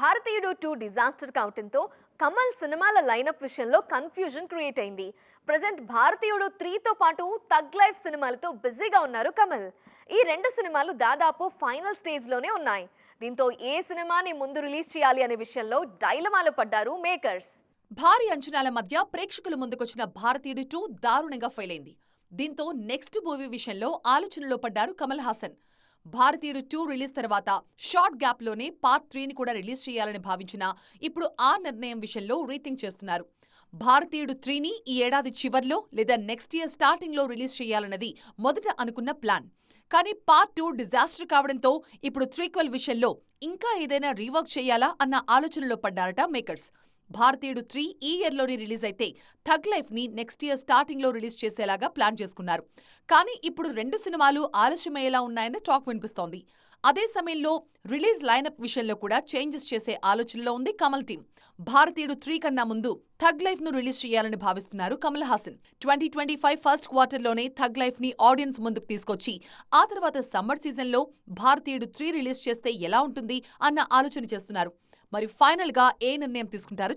భారతీయుడు two disaster కావటంతో కమల్ సినిమాల లైనప్ విషయంలో కన్ఫ్యూజన్ క్రియేట్ అయింది. ప్రజెంట్ భారతీయుడు త్రీతో పాటు తగ్ లైఫ్ సినిమాలతో బిజీగా ఉన్నారు కమల్. ఈ రెండు సినిమాలు దాదాపు ఫైనల్ స్టేజ్లోనే ఉన్నాయి. దీంతో ఏ సినిమాని ముందు రిలీజ్ చేయాలి అనే విషయంలో డైలమాలు పడ్డారు మేకర్స్ భారీ అంచనాల మధ్య ప్రేక్షకుల ముందుకొచ్చిన భారతీయుడు టూ దారుణంగా ఫెయిల్ అయింది. దీంతో నెక్స్ట్ మూవీ విషయంలో ఆలోచనలో పడ్డారు కమల్ హాసన్. భారతీయుడు టూ రిలీజ్ తర్వాత షార్ట్ గ్యాప్లోనే పార్ట్ త్రీని కూడా రిలీజ్ చేయాలని భావించిన ఇప్పుడు ఆ నిర్ణయం విషయంలో రీథింక్ చేస్తున్నారు. భారతీయుడు త్రీని ఈ ఏడాది చివర్లో లేదా నెక్స్ట్ ఇయర్ స్టార్టింగ్లో రిలీజ్ చేయాలన్నది మొదట అనుకున్న ప్లాన్ కానీ పార్ట్ టూ డిజాస్టర్ కావడంతో ఇప్పుడు త్రీక్వెల్ విషయంలో ఇంకా ఏదైనా రీవర్క్ చేయాలా అన్న ఆలోచనలో పడ్డారట మేకర్స్ భారతీయుడు త్రీ ఈ ఇయర్లోనే రిలీజ్ అయితే థగ్ లైఫ్ని నెక్స్ట్ ఇయర్ స్టార్టింగ్లో రిలీజ్ చేసేలాగా ప్లాన్ చేసుకున్నారు. కానీ ఇప్పుడు రెండు సినిమాలు ఆలస్యమయ్యేలా ఉన్నాయన్న టాక్ వినిపిస్తోంది. అదే సమయంలో రిలీజ్ లైనప్ విషయంలో కూడా చేంజెస్ చేసే ఆలోచనలో ఉంది కమల్ టీం భారతీయుడు త్రీ కన్నా ముందు థగ్ లైఫ్ను రిలీజ్ చేయాలని భావిస్తున్నారు Kamal Haasan. Twenty twenty five first క్వార్టర్లోనే Thug లైఫ్ని ఆడియన్స్ ముందుకు తీసుకొచ్చి ఆ తర్వాత సమ్మర్ సీజన్లో భారతీయుడు త్రీ రిలీజ్ చేస్తే ఎలా ఉంటుంది అన్న ఆలోచన చేస్తున్నారు. మరి ఫైనల్గా ఏ నిర్ణయం తీసుకుంటారు?